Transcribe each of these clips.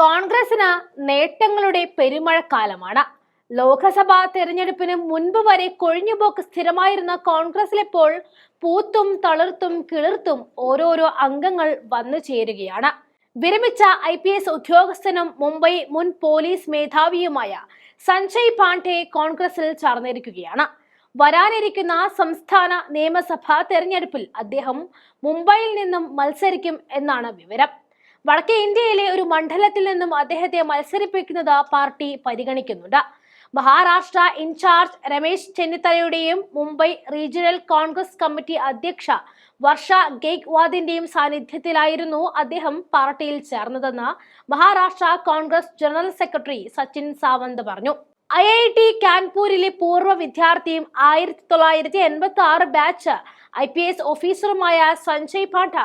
കോൺഗ്രസിന് നേട്ടങ്ങളുടെ പെരുമഴക്കാലമാണ്. ലോക്സഭാ തെരഞ്ഞെടുപ്പിന് മുൻപ് വരെ കൊഴിഞ്ഞുപോക്ക് സ്ഥിരമായിരുന്ന കോൺഗ്രസിലിപ്പോൾ പൂത്തും തളിർത്തും കിളിർത്തും ഓരോരോ അംഗങ്ങൾ വന്നു ചേരുകയാണ്. വിരമിച്ച ഐ പി എസ് ഉദ്യോഗസ്ഥനും മുംബൈ മുൻ പോലീസ് മേധാവിയുമായ സഞ്ജയ് പാണ്ഡെ കോൺഗ്രസിൽ ചേർന്നിരിക്കുകയാണ്. വരാനിരിക്കുന്ന സംസ്ഥാന നിയമസഭാ തെരഞ്ഞെടുപ്പിൽ അദ്ദേഹം മുംബൈയിൽ നിന്നും മത്സരിക്കും എന്നാണ് വിവരം. വടക്കേ ഇന്ത്യയിലെ ഒരു മണ്ഡലത്തിൽ നിന്നും അദ്ദേഹത്തെ മത്സരിപ്പിക്കുന്നത് പാർട്ടി പരിഗണിക്കുന്നുണ്ട്. മഹാരാഷ്ട്ര ഇൻചാർജ് രമേശ് ചെന്നിത്തലയുടെയും മുംബൈ റീജിയണൽ കോൺഗ്രസ് കമ്മിറ്റി അധ്യക്ഷ വർഷ ഗെയ്ക്വാദിന്റെയും സാന്നിധ്യത്തിലായിരുന്നു അദ്ദേഹം പാർട്ടിയിൽ ചേർന്നതെന്ന് മഹാരാഷ്ട്ര കോൺഗ്രസ് ജനറൽ സെക്രട്ടറി സച്ചിൻ സാവന്ത് പറഞ്ഞു. ഐ ഐ ടി കാൻപൂരിലെ പൂർവ വിദ്യാർത്ഥിയും ആയിരത്തി തൊള്ളായിരത്തി എൺപത്തി ആറ് ബാച്ച് ഐ പി എസ് ഓഫീസറുമായ സഞ്ജയ് പാഠ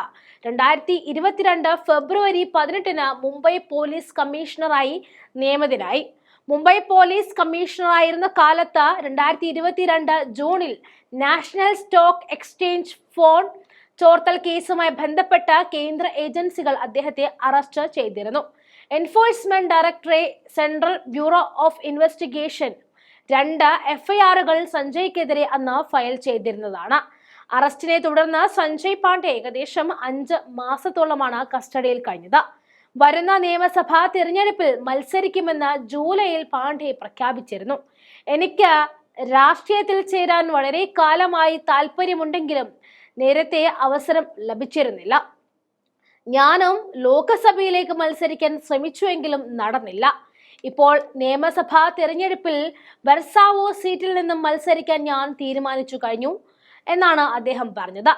രണ്ടായിരത്തി ഇരുപത്തിരണ്ട് ഫെബ്രുവരി പതിനെട്ടിന് മുംബൈ പോലീസ് കമ്മീഷണറായി നിയമിതനായി. മുംബൈ പോലീസ് കമ്മീഷണറായിരുന്ന കാലത്ത് രണ്ടായിരത്തി ഇരുപത്തിരണ്ട് ജൂണിൽ നാഷണൽ സ്റ്റോക്ക് എക്സ്ചേഞ്ച് ഫോൺ ചോർത്തൽ കേസുമായി ബന്ധപ്പെട്ട കേന്ദ്ര ഏജൻസികൾ അദ്ദേഹത്തെ അറസ്റ്റ് ചെയ്തിരുന്നു. Enforcement directorate central bureau of investigation രണ്ട് എഫ്ഐആറുകൾ സഞ്ജയ്ക്കെതിരെ അന്ന് ഫയൽ ചെയ്തിരുന്നതാണ്. അറസ്റ്റിനെ തുടർന്ന് സഞ്ജയ് പാണ്ഡെ ഏകദേശം അഞ്ച് മാസത്തോളമാണ് കസ്റ്റഡിയിൽ കഴിഞ്ഞത്. വരുന്ന നിയമസഭാ തിരഞ്ഞെടുപ്പിൽ മത്സരിക്കുമെന്ന് ജൂലൈയിൽ പാണ്ഡെ പ്രഖ്യാപിച്ചിരുന്നു. എനിക്ക് രാഷ്ട്രീയത്തിൽ ചേരാൻ വളരെ കാലമായി താല്പര്യമുണ്ടെങ്കിലും നേരത്തെ അവസരം ലഭിച്ചിരുന്നില്ല. ഞാനും ലോക്സഭയിലേക്ക് മത്സരിക്കാൻ ശ്രമിച്ചുവെങ്കിലും നടന്നില്ല. ഇപ്പോൾ നിയമസഭാ തെരഞ്ഞെടുപ്പിൽ ബെർസാവോ സീറ്റിൽ നിന്നും മത്സരിക്കാൻ ഞാൻ തീരുമാനിച്ചു കഴിഞ്ഞു എന്നാണ് അദ്ദേഹം പറഞ്ഞത്.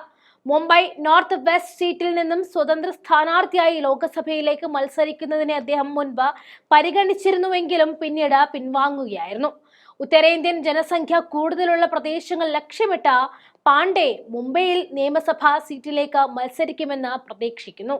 മുംബൈ നോർത്ത് വെസ്റ്റ് സീറ്റിൽ നിന്നും സ്വതന്ത്ര സ്ഥാനാർത്ഥിയായി ലോക്സഭയിലേക്ക് മത്സരിക്കുന്നതിനെ അദ്ദേഹം മുൻപ് പരിഗണിച്ചിരുന്നുവെങ്കിലും പിന്നീട് പിൻവാങ്ങുകയായിരുന്നു. ഉത്തരേന്ത്യൻ ജനസംഖ്യ കൂടുതലുള്ള പ്രദേശങ്ങൾ ലക്ഷ്യമിട്ട പാണ്ഡെ മുംബൈയിൽ നിയമസഭാ സീറ്റിലേക്ക് മത്സരിക്കുമെന്ന് പ്രതീക്ഷിക്കുന്നു.